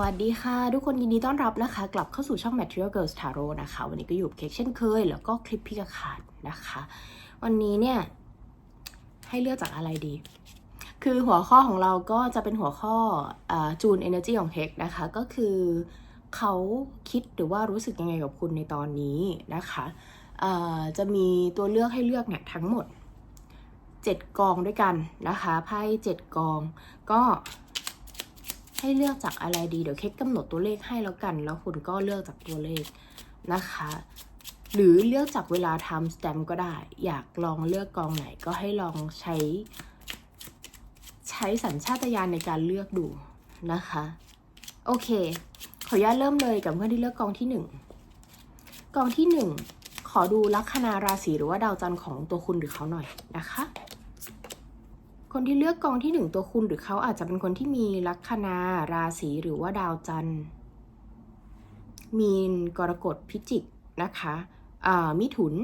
วัสดีค่ะ ทุกคนยินดีต้อนรับนะคะ กลับเข้าสู่ช่อง Material Girls Tarot นะคะ วันนี้ก็อยู่เค้กเช่นเคย แล้วก็คลิปพิกาขาดนะคะ วันนี้เนี่ย ให้เลือกจากอะไรดี คือหัวข้อของเราก็จะเป็นหัวข้อจูน energy ของเค้กนะคะ ก็คือเขาคิดหรือว่ารู้สึกยังไงกับคุณในตอนนี้นะคะจะมีตัวเลือกให้เลือกเนี่ยทั้งหมด 7 กองด้วยกันนะคะไพ่7กองก็ ให้เลือกจากอะไรดีเดี๋ยวเค้กกำหนดตัวเลขให้แล้วกัน แล้วคุณก็เลือกจากตัวเลขนะคะ หรือเลือกจากเวลาทำสแตมก็ได้ อยากลองเลือกกองไหนก็ให้ลองใช้ ใช้สัญชาตญาณในการเลือกดูนะคะ โอเค ขออนุญาตเริ่มเลยกับเพื่อนที่เลือกกองที่หนึ่งกองที่หนึ่งขอดูลัคนาราศีหรือว่าดาวจันทร์ของตัวคุณหรือเขาหน่อยนะคะ คนที่เลือกกองที่หนึ่งตัวคุณหรือเขาอาจจะเป็นคนที่มีลัคนาราศีหรือว่าดาวจันทร์ มีนกรกฎพิจิกนะคะอ่ามิถุน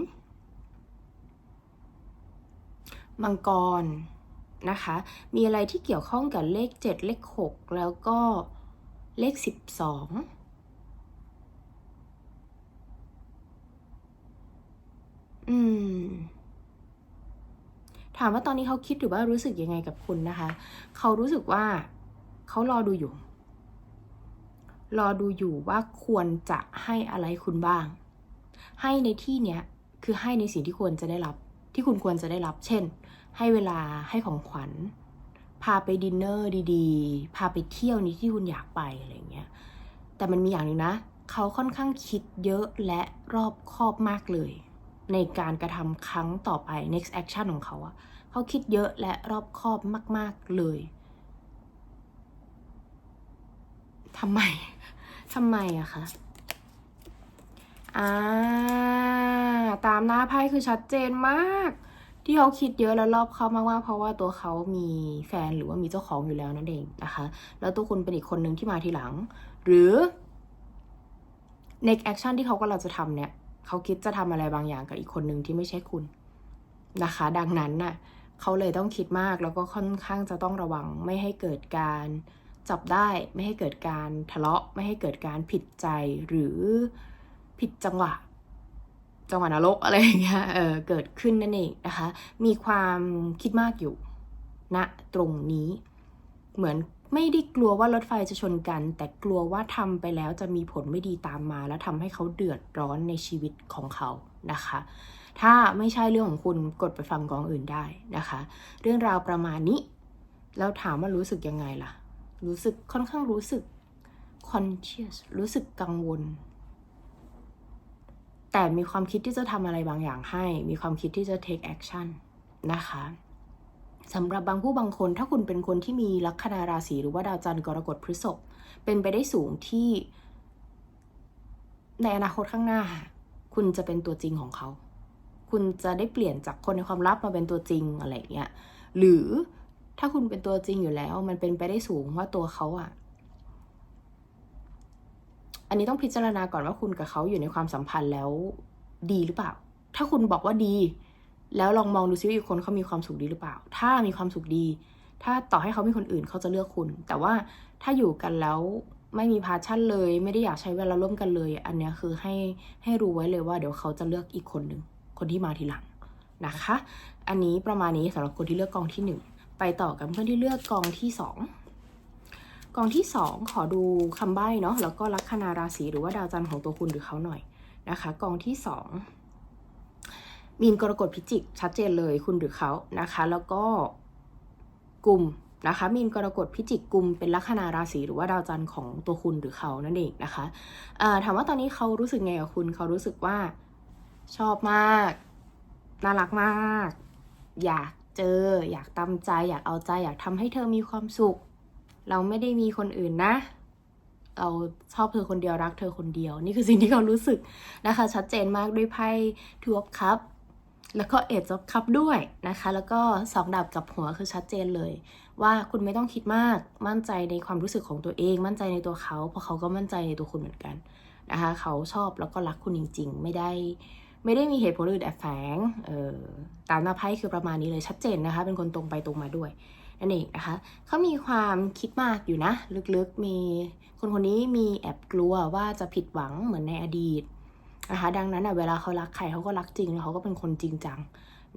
มังกรนะคะ มีอะไรที่เกี่ยวข้องกับเลข 7 เลข 6 แล้วก็เลข 12อืม ถามว่าตอนนี้เขาคิดหรือว่ารู้สึกยังไงกับคุณนะคะ เขารู้สึกว่าเขารอดูอยู่ รอดูอยู่ว่าควรจะให้อะไรคุณบ้าง ให้ในที่เนี้ยคือให้ในสิ่งที่ควรจะได้รับ ที่คุณควรจะได้รับ เช่น ให้เวลาให้ของขวัญ พาไปดินเนอร์ดีๆ พาไปเที่ยวนี้ที่คุณอยากไปอะไรเงี้ย แต่มันมีอย่างหนึ่งนะ เขาค่อนข้างคิดเยอะและรอบคอบมากเลย ในการกระทำครั้งต่อไป next action ของเขาอะเขาคิดเยอะและรอบคอบมาก ๆ เลยทำไมทำไมอะคะอ่าตามหน้าไพ่คือชัดเจนมาก ที่เขาคิดเยอะและรอบคอบมากๆเพราะว่าตัวเขามีแฟนหรือว่ามีเจ้าของอยู่แล้วนั่นเองนะคะ แล้วตัวคุณเป็นอีกคนหนึ่งที่มาทีหลัง หรือ next action ที่เขากำลังจะทำเนี่ย เขาคิดจะทำอะไรบางอย่างกับอีกคนหนึ่งที่ไม่ใช่คุณนะคะ ดังนั้นน่ะเขาเลยต้องคิดมากแล้วก็ค่อนข้างจะต้องระวังไม่ให้เกิดการจับได้ไม่ให้เกิดการทะเลาะไม่ให้เกิดการผิดใจหรือผิดจังหวะ จังหวะนรกอะไรอย่างเงี้ยเออเกิดขึ้นนั่นเองนะคะ มีความคิดมากอยู่ณนะตรงนี้ เหมือนไม่ได้กลัวว่ารถไฟจะชนกัน แต่กลัวว่าทำไปแล้วจะมีผลไม่ดีตามมา แล้วทำให้เขาเดือดร้อนในชีวิตของเขานะคะ ถ้าไม่ใช่เรื่องของคุณกดไปฟังกองอื่นได้นะคะ เรื่องราวประมาณนี้ แล้วถามว่ารู้สึกยังไงล่ะ รู้สึกค่อนข้างรู้สึก conscious รู้สึกกังวล แต่มีความคิดที่จะทำอะไรบางอย่างให้ มีความคิดที่จะ take action นะคะ สำหรับบางผู้บางคนถ้าคุณเป็นคนที่มีลัคนาราศีหรือว่าดาวจันทร์กรกฎพฤษภเป็นไปได้สูงที่ ในอนาคตข้างหน้า คุณจะเป็นตัวจริงของเขา คุณจะได้เปลี่ยนจากคนในความลับมาเป็นตัวจริงอะไรเงี้ยหรือถ้าคุณเป็นตัวจริงอยู่แล้ว มันเป็นไปได้สูงว่าตัวเขาอะอันนี้ต้องพิจารณาก่อนว่าคุณกับเขาอยู่ในความสัมพันธ์แล้วดีหรือเปล่า ถ้าคุณบอกว่าดี แล้วลองมองดูซิว่าอีกคนเขามีความสุขดีหรือเปล่า ถ้ามีความสุขดี ถ้าต่อให้เขามีคนอื่นเขาจะเลือกคุณ แต่ว่าถ้าอยู่กันแล้วไม่มีพาชั่นเลย ไม่ได้อยากใช้เวลาร่วมกันเลย อันนี้คือให้ให้รู้ไว้เลยว่าเดี๋ยวเขาจะเลือกอีกคนหนึ่งคนที่มาทีหลังนะคะ อันนี้ประมาณนี้สำหรับคนที่เลือกกองที่หนึ่งไปต่อกับเพื่อนที่เลือกกองที่สองกองที่สองขอดูคำใบ้เนาะแล้วก็ลัคนาราศีหรือว่าดาวจันทร์ของตัวคุณหรือเขาหน่อยนะคะ กองที่สอง มีนกรกฎพิจิกชัดเจนเลยคุณหรือเขานะคะ แล้วก็กลุ่มนะคะมีนกรกฎพิจิกกลุ่มเป็นลัคนาราศีหรือว่าดาวจันทร์ของตัวคุณหรือเขานั่นเองนะคะะถามว่าตอนนี้เขารู้สึกไงกับคุณเขารู้สึกว่าชอบมากน่ารักมาก อยากเจอ อยากตามใจ อยากเอาใจ อยากทำให้เธอมีความสุข เราไม่ได้มีคนอื่นนะ เราชอบเธอคนเดียวรักเธอคนเดียว นี่คือสิ่งที่เขารู้สึกนะคะ ชัดเจนมากด้วยไพ่ทูออฟคัพ แล้วก็เอ็ดจ็อบคัพด้วยนะคะ แล้วก็สองดาบกับหัวคือชัดเจนเลย ว่าคุณไม่ต้องคิดมากมั่นใจในความรู้สึกของตัวเอง มั่นใจในตัวเขา เพราะเขาก็มั่นใจในตัวคุณเหมือนกันนะคะเขาชอบแล้วก็รักคุณจริง ๆ ไม่ได้ ไม่ได้มีเหตุผลอื่นแอบแฝงเออตามหน้าไพ่คือประมาณนี้เลยชัดเจนนะคะ เป็นคนตรงไปตรงมาด้วยนั่นเองนะคะเขามีความคิดมากอยู่นะ ลึกๆมีคนคนนี้มีแอบกลัวว่าจะผิดหวังเหมือนในอดีต นะคะ ดังนั้นอะเวลาเขารักใครเขาก็รักจริงแล้วเขาก็เป็นคนจริงจัง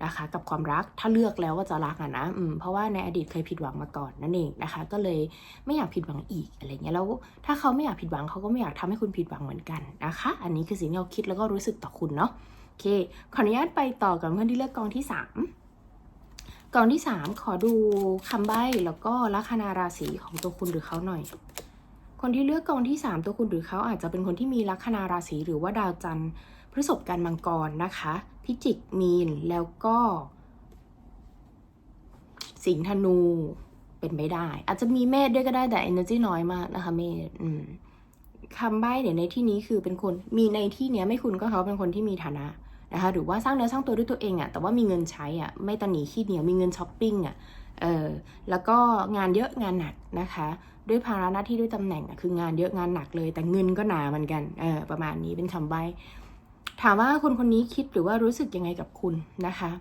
นะคะ กับความรักถ้าเลือกแล้วว่าจะรักอะนะอืมเพราะว่าในอดีตเคยผิดหวังมาก่อนนั่นเองนะคะ ก็เลยไม่อยากผิดหวังอีกอะไรเงี้ยแล้วถ้าเขาไม่อยากผิดหวังเขาก็ไม่อยากทำให้คุณผิดหวังเหมือนกันนะคะ อันนี้คือสิ่งที่เราคิดแล้วก็รู้สึกต่อคุณเนาะโอเคขออนุญาตไปต่อกับเพื่อนที่เลือกกองที่สามกองที่สามขอดูคำใบ้แล้วก็ลัคนาราศีของตัวคุณหรือเขาหน่อย คนที่เลือกกองที่สามตัวคุณหรือเขาอาจจะเป็นคนที่มีลัคนาราศีหรือว่าดาวจันทร์พฤษภกันมังกรนะคะ พิจิกมีนแล้วก็ สิงห์ธนูเป็นไม่ได้ อาจจะมีเมษด้วยก็ได้แต่ energy น้อยมากนะคะเมษคำใบ้เนี่ยในที่นี้คือเป็นคนมีในที่เนี้ยไม่คุณก็เขาเป็นคนที่มีฐานะนะคะหรือว่าสร้างเนื้อสร้างตัวด้วยตัวเองอะแต่ว่ามีเงินใช้อะไม่ตันหนีขี้เหนียวมีเงินช้อปปิ้งอะ เออแล้วก็งานเยอะงานหนักนะคะ ด้วยภาระหน้าที่ด้วยตำแหน่งคืองานเยอะงานหนักเลย แต่เงินก็หนาเหมือนกันเออประมาณนี้เป็นคำใบถามว่าคนคนนี้คิดหรือว่ารู้สึกยังไงกับคุณนะคะ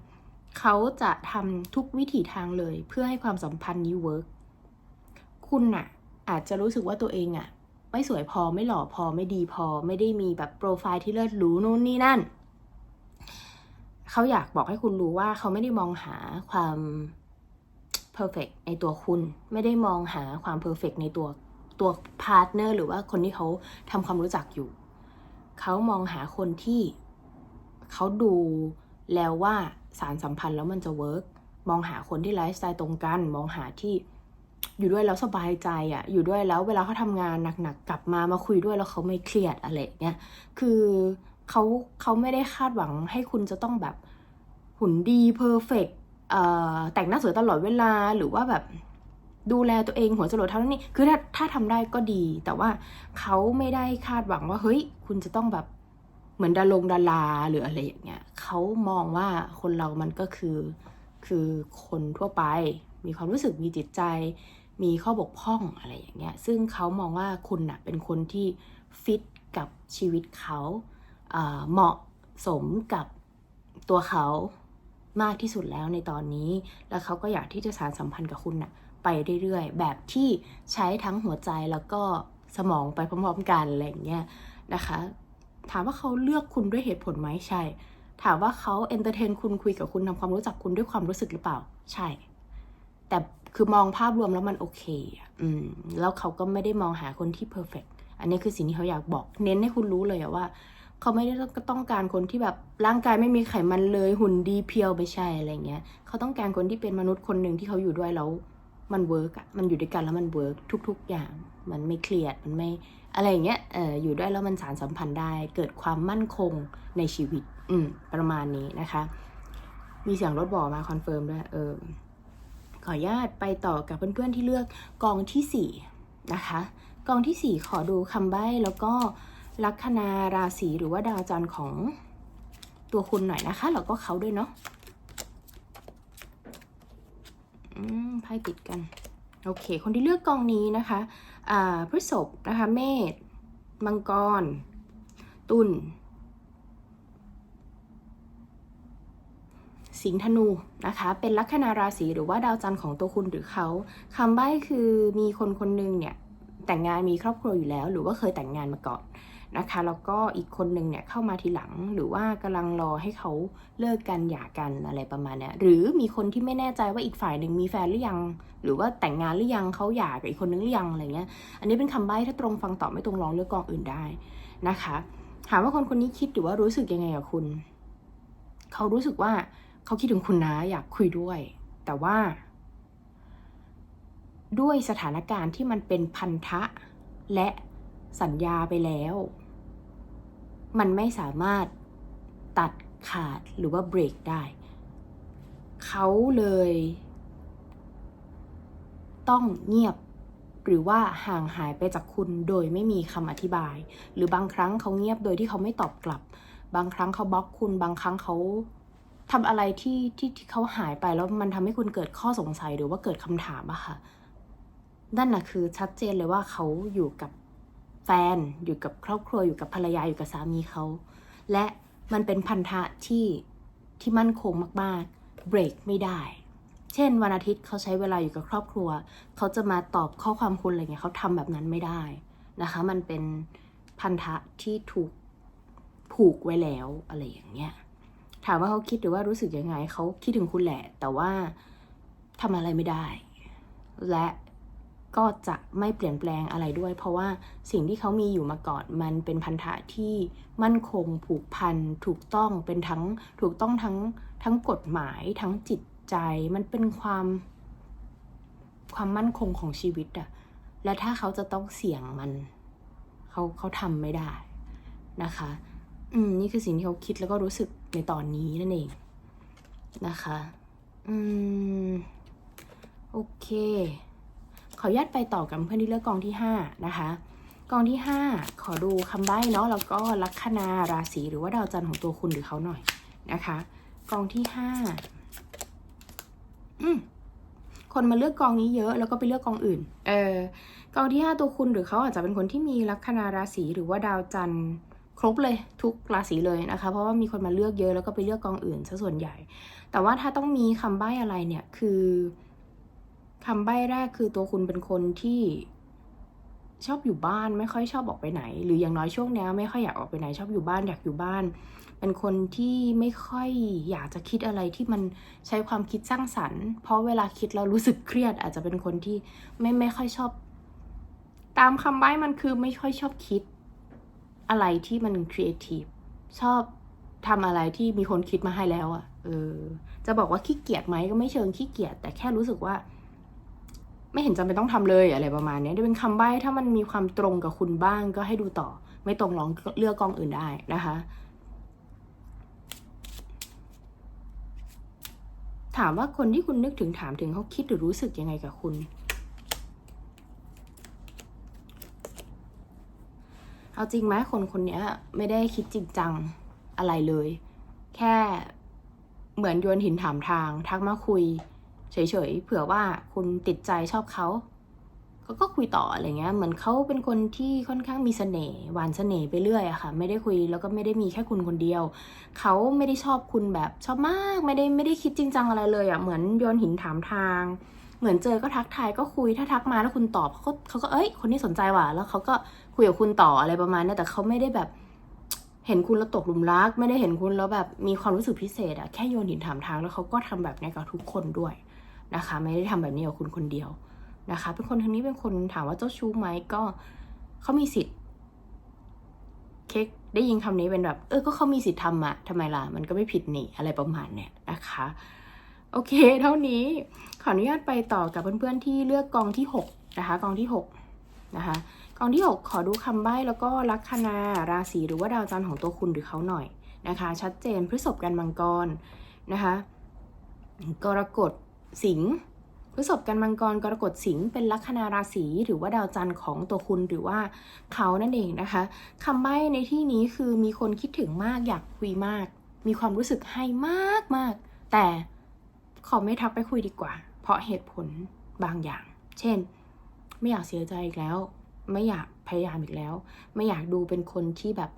เขาจะทำทุกวิถีทางเลยเพื่อให้ความสัมพันธ์นี้เวิร์กคุณน่ะ อาจจะรู้สึกว่าตัวเองอะไม่สวยพอไม่หล่อพอไม่ดีพอ ไม่ได้มีแบบโปรไฟล์ที่เลิศหรูนู่นนี่นั่น เขาอยากบอกให้คุณรู้ว่าเขาไม่ได้มองหาความ perfect ในตัวคุณ ไม่ได้มองหาความ perfect ในตัวตัวพาร์ทเนอร์หรือว่าคนที่เขาทำความรู้จักอยู่ เขามองหาคนที่เขาดูแล้วว่าสารสัมพันธ์แล้วมันจะเวิร์กมองหาคนที่ไลฟ์สไตล์ตรงกัน มองหาที่อยู่ด้วยแล้วสบายใจอะ่ะ อยู่ด้วยแล้วเวลาเขาทำงานหนักๆกลับมามาคุยด้วยแล้วเขาไม่เครียดอะไรเงี้ย คือเขาเขาไม่ได้คาดหวังให้คุณจะต้องแบบหุ่นดีเพอร์เฟก แต่งหน้าสวยตลอดเวลาหรือว่าแบบดูแลตัวเองหัวจรดเท่านั้นนี่คือถ้าถ้าทำได้ก็ดี แต่ว่าเขาไม่ได้คาดหวังว่าเฮ้ย คุณจะต้องแบบเหมือนดารงดาราหรืออะไรอย่างเงี้ยเขามองว่าคนเรามันก็คือคือคนทั่วไป มีความรู้สึกมีจิตใจ มีข้อบกพร่องอะไรอย่างเงี้ยซึ่งเขามองว่าคุณน่ะเป็นคนที่ฟิตกับชีวิตเขาเหมาะสมกับตัวเขา มากที่สุดแล้วในตอนนี้ แล้วเขาก็อยากที่จะสานสัมพันธ์กับคุณน่ะไปเรื่อยๆ แบบที่ใช้ทั้งหัวใจแล้วก็สมองไปพร้อมๆกันอะไรอย่างเงี้ยนะคะ ถามว่าเขาเลือกคุณด้วยเหตุผลไหมใช่ ถามว่าเขาเอนเตอร์เทนคุณคุยกับคุณทำความรู้จักคุณด้วยความรู้สึกหรือเปล่า ใช่ แต่คือมองภาพรวมแล้วมันโอเค อืม แล้วเขาก็ไม่ได้มองหาคนที่เพอร์เฟกอันนี้คือสิ่งที่เขาอยากบอก เน้นให้คุณรู้เลยว่า เขาไม่ได้ต้องการคนที่แบบร่างกายไม่มีไขมันเลยหุ่นดีเพียวไม่ใช่อะไรเงี้ยเขาต้องการคนที่เป็นมนุษย์คนหนึ่งที่เขาอยู่ด้วยแล้วมันเวิร์กอะมันอยู่ด้วยกันแล้วมันเวิร์กทุก ๆ อย่าง มันไม่เครียดมันไม่อะไรอย่างเงี้ยเอออยู่ด้วยแล้วมันสารสัมพันธ์ได้ เกิดความมั่นคงในชีวิต อืมประมาณนี้นะคะ มีเสียงรถบอกมาคอนเฟิร์มด้วยเออขออนุญาตไปต่อกับเพื่อนๆที่เลือกกองที่สี่นะคะกองที่สี่ขอดูคำใบ้แล้วก็ ลัคนาราศีหรือว่าดาวจันทร์ของตัวคุณหน่อยนะคะ แล้วก็เขาด้วยเนาะอืมไพ่ติดกัน โอเค คนที่เลือกกองนี้นะคะอ่าพฤษภนะคะเมษมังกร ตุลสิงห์ธนูนะคะ เป็นลัคนาราศีหรือว่าดาวจันทร์ของตัวคุณหรือเขาคำใบ้คือมีคนคนหนึ่งเนี่ยแต่งงานมีครอบครัวอยู่แล้ว หรือว่าเคยแต่งงานมาก่อน นะคะแล้วก็อีกคนหนึ่งเนี่ยเข้ามาทีหลังหรือว่ากำลังรอให้เขาเลิกกันหย่ากันอะไรประมาณเนี้ยหรือมีคนที่ไม่แน่ใจว่าอีกฝ่ายหนึ่งมีแฟนหรือยัง หรือว่าแต่งงานหรือยังเขาหย่ากับอีกคนนึงหรือยังอะไรเงี้ยอันนี้เป็นคำใบ้ถ้าตรงฟังตอบไม่ตรงลองเลือกกองอื่นได้นะคะถามว่าคนคนนี้คิดหรือว่ารู้สึกยังไงกับคุณ เขารู้สึกว่าเขาคิดถึงคุณนะอยากคุยด้วย แต่ว่า ด้วยสถานการณ์ที่มันเป็นพันธะและสัญญาไปแล้ว มันไม่สามารถตัดขาดหรือว่าเบรกได้ เขาเลย ต้องเงียบหรือว่าห่างหายไปจากคุณโดยไม่มีคำอธิบาย หรือบางครั้งเขาเงียบโดยที่เขาไม่ตอบกลับ บางครั้งเขาบล็อกคุณ บางครั้งเขาทำอะไรที่ที่ที่เขาหายไปแล้วมันทำให้คุณเกิดข้อสงสัยหรือว่าเกิดคำถามอะค่ะนั่นน่ะคือชัดเจนเลยว่าเขาอยู่กับ แฟนอยู่กับครอบครัวอยู่กับภรรยาอยู่กับสามีเขา และมันเป็นพันธะที่ที่มั่นคงมากๆเบรกไม่ได้ เช่น วันอาทิตย์เขาใช้เวลาอยู่กับครอบครัว เขาจะมาตอบข้อความคุณอะไรเงี้ยเขาทำแบบนั้นไม่ได้นะคะ มันเป็นพันธะที่ถูกผูกไว้แล้วอะไรอย่างเงี้ยถามว่าเขาคิดหรือว่ารู้สึกยังไงเขาคิดถึงคุณแหละ แต่ว่าทำอะไรไม่ได้ และ ก็จะไม่เปลี่ยนแปลงอะไรด้วย เพราะว่าสิ่งที่เขามีอยู่มาก่อนมันเป็นพันธะที่มั่นคงผูกพันถูกต้องเป็นทั้งถูกต้องทั้งทั้งกฎหมายทั้งจิตใจ มันเป็นความความมั่นคงของชีวิตอะและถ้าเขาจะต้องเสี่ยงมัน เขาเขาทำไม่ได้นะคะ อืมนี่คือสิ่งที่เขาคิดแล้วก็รู้สึกในตอนนี้นั่นเองนะคะ อืม โอเค ขออนุญาตไปต่อกับเพื่อนที่เลือกกองที่ห้านะคะ กองที่ห้าขอดูคำใบ้เนาะแล้วก็ลัคนาราศีหรือว่าดาวจันทร์ของตัวคุณหรือเขาหน่อยนะคะ กองที่ห้าอืมคนมาเลือกกองนี้เยอะแล้วก็ไปเลือกกองอื่น เออกองที่ห้าตัวคุณหรือเขาอาจจะเป็นคนที่มีลัคนาราศีหรือว่าดาวจันทร์ครบเลยทุกราศีเลยนะคะ เพราะว่ามีคนมาเลือกเยอะแล้วก็ไปเลือกกองอื่นซะส่วนใหญ่ แต่ว่าถ้าต้องมีคำใบ้อะไรเนี่ยคือ คำใบ้แรกคือตัวคุณเป็นคนที่ชอบอยู่บ้านไม่ค่อยชอบออกไปไหน หรืออย่างน้อยช่วงนี้ไม่ค่อยอยากออกไปไหนชอบอยู่บ้านอยากอยู่บ้าน เป็นคนที่ไม่ค่อยอยากจะคิดอะไรที่มันใช้ความคิดสร้างสรรค์ เพราะเวลาคิดแล้วรู้สึกเครียด อาจจะเป็นคนที่ไม่ไม่ค่อยชอบ ตามคำใบ้มันคือไม่ค่อยชอบคิด อะไรที่มันครีเอทีฟชอบทำอะไรที่มีคนคิดมาให้แล้วอะ่ะเออจะบอกว่าขี้เกียจไหมก็ไม่เชิงขี้เกียจแต่แค่รู้สึกว่า ไม่เห็นจำเป็นต้องทำเลยอะไรประมาณนี้ด้วยเป็นคำใบ้ถ้ามันมีความตรงกับคุณบ้างก็ให้ดูต่อ ไม่ตรงลองเลือกกองอื่นได้นะคะ ถามว่าคนที่คุณนึกถึงถามถึงเขาคิดหรือรู้สึกยังไงกับคุณ เอาจริงไหมคนคนนี้ไม่ได้คิดจริงจังอะไรเลย แค่เหมือนโยนหินถามทาง ทักมาคุย เฉยๆ เผื่อว่าคุณติดใจชอบเขาก็ก็คุยต่ออะไรเงี้ย เหมือนเขาเป็นคนที่ค่อนข้างมีเสน่ห์หวานเสน่ห์ไปเรื่อยอะค่ะ ไม่ได้คุยแล้วก็ไม่ได้มีแค่คุณคนเดียว เขาไม่ได้ชอบคุณแบบชอบมาก ไม่ได้ไม่ได้คิดจริงจังอะไรเลยอะเหมือนโยนหินถามทาง เหมือนเจอก็ทักทายก็คุย ถ้าทักมาแล้วคุณตอบเขาก็เขาก็เอ้ย คนนี้สนใจว่ะ แล้วเขาก็คุยกับคุณต่ออะไรประมาณนี้แต่เขาไม่ได้แบบเห็นคุณแล้วตกหลุมรัก ไม่ได้เห็นคุณแล้วแบบมีความรู้สึกพิเศษอะแค่โยนหินถามทางแล้วเขาก็ทำแบบนี้กับทุกคนด้วย นะคะ ไม่ได้ทำแบบนี้กับคุณคนเดียวนะคะ เป็นคนคนนี้เป็นคนถามว่าเจ้าชู้ไหมก็เขามีสิทธิ์ เค้กได้ยินคำนี้เป็นแบบ เออก็เขามีสิทธิ์ทำอะทำไมล่ะ มันก็ไม่ผิดนี่อะไรประมาณเนี้ยนะคะ โอเค เท่านี้ขออนุญาตไปต่อกับเพื่อนๆที่เลือกกองที่6นะคะ กองที่6นะคะกองที่ 6 ขอดูคำใบ้แล้วก็ลัคนาราศีหรือว่าดาวจันทร์ของตัวคุณหรือเขาหน่อยนะคะ ชัดเจนพฤษภกันมังกรนะคะกรกฎ สิงห์พฤษภกันมังกรกรกฎสิงห์เป็นลัคนาราศีหรือว่าดาวจันทร์ของตัวคุณหรือว่าเขานั่นเองนะคะคำใบ้ในที่นี้คือมีคนคิดถึงมากอยากคุยมาก มีความรู้สึกให้มากมากแต่ขอไม่ทักไปคุยดีกว่า เพราะเหตุผลบางอย่าง เช่น ไม่อยากเสียใจอีกแล้ว ไม่อยากพยายามอีกแล้ว ไม่อยากดูเป็นคนที่แบบ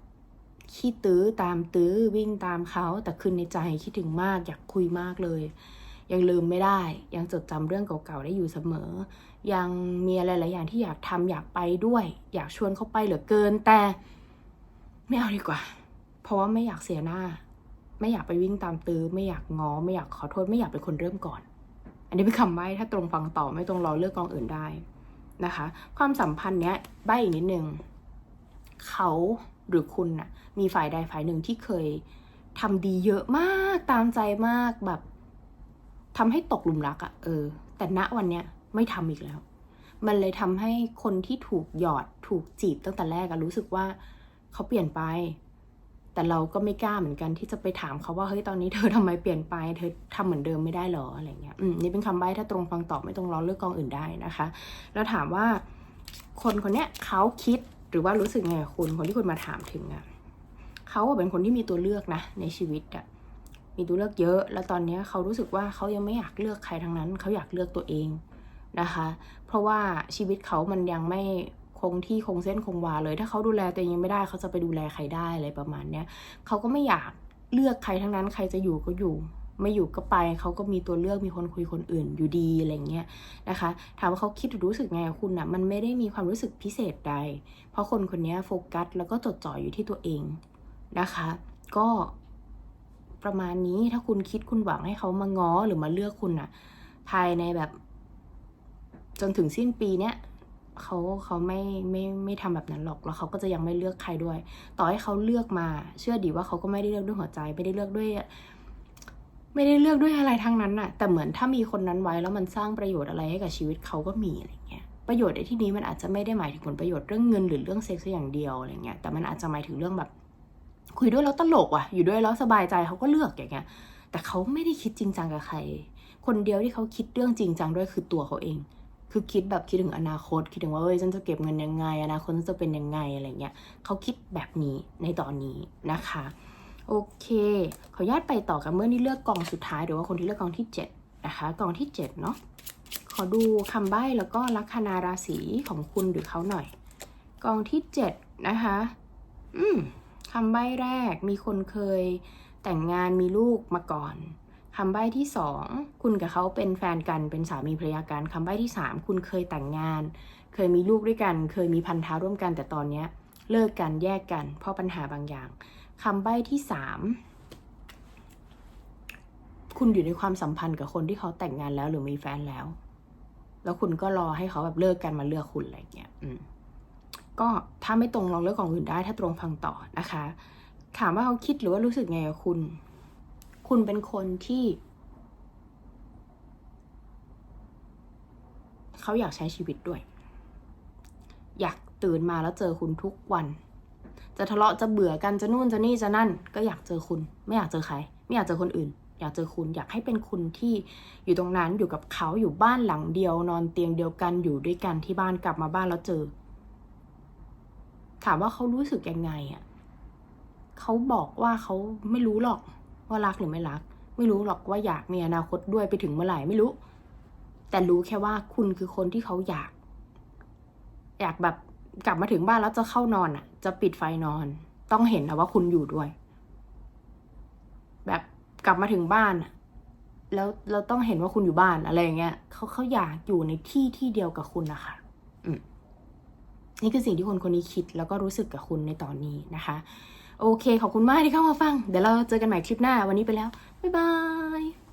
ขี้ตื้อตามตื้อวิ่งตามเขาแต่คืนในใจคิดถึงมากอยากคุยมากเลย ยังลืมไม่ได้ ยังจดจำเรื่องเก่าๆได้อยู่เสมอ ยังมีอะไรหลายอย่างที่อยากทำอยากไปด้วย อยากชวนเขาไปเหลือเกิน แต่ไม่เอาดีกว่า เพราะว่าไม่อยากเสียหน้า ไม่อยากไปวิ่งตามตื้อ ไม่อยากงอ ไม่อยากขอโทษ ไม่อยากเป็นคนเริ่มก่อน อันนี้เป็นคำใบ้ถ้าตรงฟังต่อไม่ตรงรอเลือกกองอื่นได้นะคะ ความสัมพันธ์เนี้ยใบ้อีกนิดนึงเขาหรือคุณน่ะมีฝ่ายใดฝ่ายหนึ่งที่เคยทำดีเยอะมากตามใจมากแบบ ทำให้ตกหลุมรักอะ่ะเออ แต่ณวันเนี้ยไม่ทำอีกแล้ว มันเลยทำให้คนที่ถูกหยอดถูกจีบตั้งแต่แรกอะรู้สึกว่าเขาเปลี่ยนไป แต่เราก็ไม่กล้าเหมือนกันที่จะไปถามเขาว่าเฮ้ยตอนนี้เธอทำไมเปลี่ยนไป เธอทำเหมือนเดิมไม่ได้หรออะไรเงี้ยอืมนี่เป็นคำใบ้ถ้าตรงฟังตอบไม่ตรงร้องเลือกกองอื่นได้นะคะ แล้วถามว่า คนคนเนี้ยเขาคิดหรือว่ารู้สึกไงคุณคนที่คุณมาถามถึงอะเขาเป็นคนที่มีตัวเลือกนะในชีวิตอะ มีตัวเลือกเยอะ แล้วตอนนี้เขารู้สึกว่าเขายังไม่อยากเลือกใครทั้งนั้น เขาอยากเลือกตัวเองนะคะ เพราะว่าชีวิตเขามันยังไม่คงที่คงเส้นคงวาเลย ถ้าเขาดูแลตัวเองยังไม่ได้เขาจะไปดูแลใครได้อะไรประมาณเนี้ยเขาก็ไม่อยากเลือกใครทั้งนั้น ใครจะอยู่ก็อยู่ ไม่อยู่ก็ไปเขาก็มีตัวเลือกมีคนคุยคนอื่นอยู่ดีอะไรเงี้ยนะคะ ถามว่าเขาคิดรู้สึกไงกับคุณอะมันไม่ได้มีความรู้สึกพิเศษใด เพราะคนคนนี้โฟกัสแล้วก็จดจ่ออยู่ที่ตัวเองนะคะ ก็ ประมาณนี้ถ้าคุณคิดคุณหวังให้เขามาง้อหรือมาเลือกคุณอะภายในแบบ จนถึงสิ้นปีเนี้ยเขาเขาไม่ไม่ไม่ทำแบบนั้นหรอกแล้วเขาก็จะยังไม่เลือกใครด้วย ต่อให้เขาเลือกมา เชื่อดีว่าเขาก็ไม่ได้เลือกด้วยหัวใจ ไม่ได้เลือกด้วย ไม่ได้เลือกด้วยอะไรทั้งนั้นน่ะ แต่เหมือนถ้ามีคนนั้นไว้แล้วมันสร้างประโยชน์อะไรให้กับชีวิตเขาก็มีอะไรเงี้ยประโยชน์ในที่นี้มันอาจจะไม่ได้หมายถึงผลประโยชน์เรื่องเงินหรือเรื่องเซ็กซ์อย่างเดียวอะไรเงี้ยแต่มันอาจจะหมายถึงเรื่องแบบ คุยด้วยแล้วตลกอะ อยู่ด้วยแล้วสบายใจเขาก็เลือกอย่างเงี้ย แต่เขาไม่ได้คิดจริงจังกับใคร คนเดียวที่เขาคิดเรื่องจริงจังด้วยคือตัวเขาเอง คือคิดแบบคิดถึงอนาคต คิดถึงว่าเอ้ยฉันจะเก็บเงินยังไง อนาคตฉันจะเป็นยังไงอะไรเงี้ยเขาคิดแบบนี้ในตอนนี้นะคะ โอเค ขออนุญาตไปต่อกันเมื่อนี่เลือกกองสุดท้ายหรือว่าคนที่เลือกกองที่ 7 นะคะ กองที่ 7 เนาะขอดูคำใบ้แล้วก็ลัคนาราศีของคุณหรือเขาหน่อย กองที่ 7 นะคะ อืม คำใบ้แรกมีคนเคยแต่งงานมีลูกมาก่อนคำใบ้ที่สองคุณกับเขาเป็นแฟนกันเป็นสามีภรรยากันคำใบ้ที่สามคุณเคยแต่งงาน เคยมีลูกด้วยกัน เคยมีพันธะร่วมกันแต่ตอนนี้เลิกกันแยกกัน เพราะปัญหาบางอย่างคำใบ้ที่สามคุณอยู่ในความสัมพันธ์กับคนที่เขาแต่งงานแล้วหรือมีแฟนแล้ว แล้วคุณก็รอให้เขาแบบเลิกกันมาเลือกคุณอะไรเงี้ยอืม ก็ถ้าไม่ตรงลองเลือกกองอื่นได้ ถ้าตรงฟังต่อนะคะ ถามว่าเขาคิดหรือว่ารู้สึกไงกับคุณ คุณเป็นคนที่ เขาอยากใช้ชีวิตด้วย อยากตื่นมาแล้วเจอคุณทุกวัน จะทะเลาะจะเบื่อกันจะนู่นจะนี่จะนั่น ก็อยากเจอคุณ ไม่อยากเจอใคร ไม่อยากเจอคนอื่น อยากเจอคุณ อยากให้เป็นคุณที่อยู่ตรงนั้นอยู่กับเขาอยู่บ้านหลังเดียวนอนเตียงเดียวกันอยู่ด้วยกันที่บ้านกลับมาบ้านแล้วเจอามว่าเขารู้สึกยังไงอะเขาบอกว่าเขาไม่รู้หรอกว่ารักหรือไม่รัก ไม่รู้หรอกว่าอยากมีอนาคตด้วยไปถึงเมื่อไหร่ไม่รู้ แต่รู้แค่ว่าคุณคือคนที่เขาอยาก อยากแบบกลับมาถึงบ้านแล้วจะเข้านอนอะ จะปิดไฟนอน ต้องเห็นนะว่าคุณอยู่ด้วย แบบกลับมาถึงบ้านอะแล้วเราต้องเห็นว่าคุณอยู่บ้านอะไรอย่างเงี้ยเขาเขาอยากอยู่ในที่ที่เดียวกับคุณนะคะ อืม นี่คือสิ่งที่คนคนนี้คิดแล้วก็รู้สึกกับคุณในตอนนี้นะคะ โอเค ขอบคุณมากที่เข้ามาฟัง เดี๋ยวเราเจอกันใหม่คลิปหน้าวันนี้ไปแล้ว บ๊ายบาย